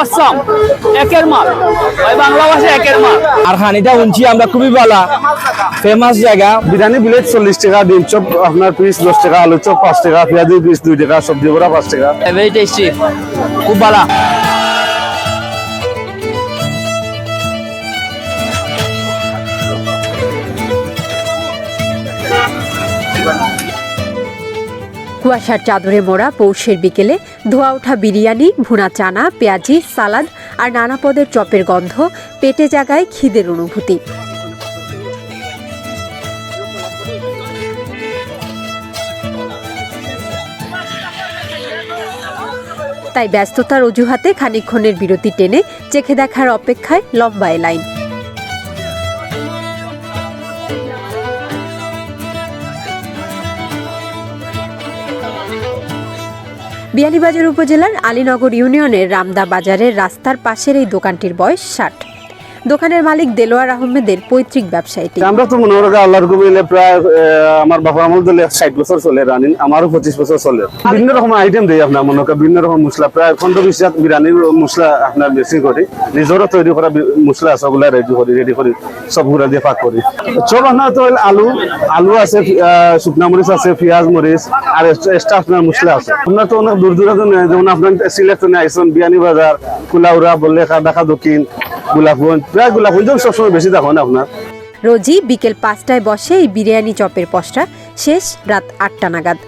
অসম একের মাল। ওই বাংলা ভাষা একের মাল। আর হানিটা উনছি আমরা খুবই ভালো ফেমাস জায়গা। বিরিয়ানি প্লেট চল্লিশ টাকা ডিম চপ আপনার পিস দশ টাকা আলু চপ পাঁচ টাকা পেঁয়াজি পিস দুই টাকা সবজি বড়া পাঁচ টাকা। ভেরি টেস্টি খুব ভালো কুয়াশার চাদরে মোড়া পৌষের বিকেলে ধোয়া ওঠা বিরিয়ানি, ভুনা চানা, পেঁয়াজি, সালাদ আর নানা পদের চপের গন্ধ পেটে জাগায় খিদের অনুভূতি। তাই ব্যস্ততার অজুহাতে খানিকক্ষণের বিরতি টেনে চেখে দেখার অপেক্ষায় লম্বা লাইন। বিয়ানীবাজার উপজেলার আলীনগর ইউনিয়নের রামদা বাজারের রাস্তার পাশের এই দোকানটির বয়স ষাট। দোকানের মালিক দেলোয়ার আহমেদের পৈতৃক ব্যবসায়ীটি। আমরা তো মনে করি আল্লাহর কবিলে প্রায় আমার বাবা আমল দিলে ষাট বছর চলে রানিং আমারও পঁচিশ বছর চলে। বিভিন্ন রকম আইটেম দিই আপনার মনে করেন বিভিন্ন রকম মশলা প্রায় পনেরো বিশ হাজার বিরিয়ানির মশলা আপনার বেশি করি। নিজেরও তৈরি করা মশলা আছে ওগুলা রেডি করি রেডি করি সবগুলা দিয়ে পাক করি। চব আপনার তো আলু আলু আছে আহ, শুকনা মরিচ আছে পেঁয়াজ মরিচ আর এক্সট্রা আপনার মশলা আছে। আপনার তো অনেক দূর দূরান্ত যেমন আপনার সিলেক্ট আইসন বিয়ানি বাজার কুলাউড়া বললে ঢাকা দক্ষিণ গোলাপগঞ্জ, প্রায় গোলাপগঞ্জ সবসময় বেশি দেখো না আপনার? রোজই বিকেল পাঁচটায় বসে এই বিরিয়ানি চপের পশটা শেষ রাত আটটা নাগাদ।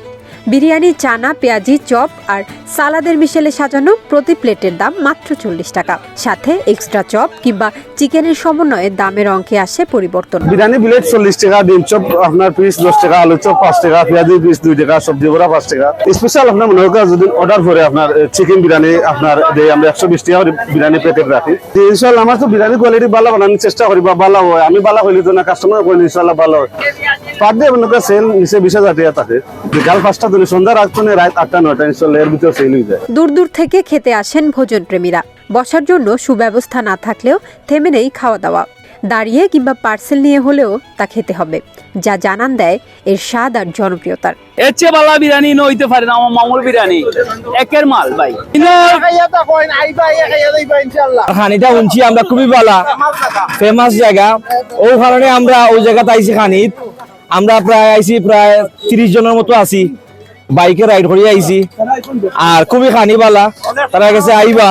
বিরিয়ানি, চানা, পেঁয়াজি, চপ আর সালাদের মিশেলে সাজানো প্রতি প্লেটের দাম মাত্র চল্লিশ টাকা। সাথে এক্সট্রা চপ কিংবা চিকেনের সমন্বয়ে দামের অঙ্কে আসে পরিবর্তন। বিরিয়ানি প্লেট চল্লিশ টাকা, ডিম চপ, আপনার পিস দশ টাকা, আলু চপ পাঁচ টাকা, পেঁয়াজি পিস দুই টাকা, সবজি বড়া পাঁচ টাকা। স্পেশাল আপনার মনে করেন যদি অর্ডার করে আপনার চিকেন বিরিয়ানি আপনার দেই আমরা একশো বিশ টাকা বিরিয়ানি প্যাকেট রাখি। ইনশাল্লাহ আমার তো বিরিয়ানি কোয়ালিটি ভালো বানানোর চেষ্টা করি বা ভালো হয়। আমি ভালো হইলে তো না কাস্টমার করি ইনশাল্লাহ ভালো হয়। পার ডে মনে করেন সেল নিচে বিশ হাজার টাকা থাকে বিকাল পাঁচটা ধরে সন্ধ্যা রাত রাত আটটা নয়টা ইনশাল্লাহ এর ভিতরে সেল হয়ে যায়। দূর দূর থেকে খেতে আসেন ভোজন প্রেমীরা বসার জন্য সুব্যবস্থা না থাকলেও থেমে নেই খাওয়া দাওয়া দাঁড়িয়ে কিংবা পার্সেল নিয়ে হলেও তা খেতে হবে। যা জানান দেয় এর স্বাদ আর জনপ্রিয়তার। এর চেয়ে ভালো বিরিয়ানি নইতে পারে না আমার মামুর বিরিয়ানি। একের মাল ভাই। খানিটা উনছি আমরা খুবই ভালো ফেমাস জায়গা। ও কারণে আমরা ওই জায়গাতে আইছি খানিত। আমরা প্রায় আইছি প্রায় তিরিশ জনের মতো আছি। বাইকে রাইড করে আইছি। আর খুবই খানি বালা। তারা গেছে আইবা।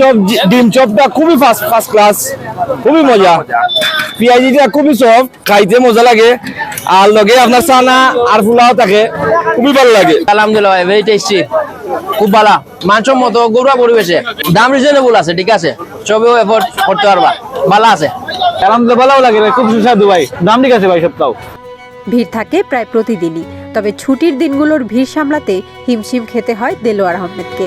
চপ ডিম চপটা খুবই ফার্স্ট ফার্স্ট ক্লাস খুবই মজা। পেঁয়াজিটা খুবই সব খাইতে মজা লাগে। আর লগে আপনার চানা আর পোলাও থাকে। খুবই ভালো লাগে। আলহামদুলিল্লাহ ভাই ভেরি টেস্টি খুব ভালো মাংস মতো গরুয়া পরিবেশে। দাম রিজনেবল আছে ঠিক আছে? সবেও এফোর্ড করতে পারবা। ভালো আছে। আলহামদুলিল্লাহ ভালো লাগে খুব সুস্বাদু ভাই। দাম ঠিক আছে ভাই সপ্তাহ ভিড় থাকে প্রায় প্রতিদিনই। তবে ছুটির দিনগুলোর ভিড় সামলাতে হিমশিম খেতে হয় দেলোয়ার আহমেদকে।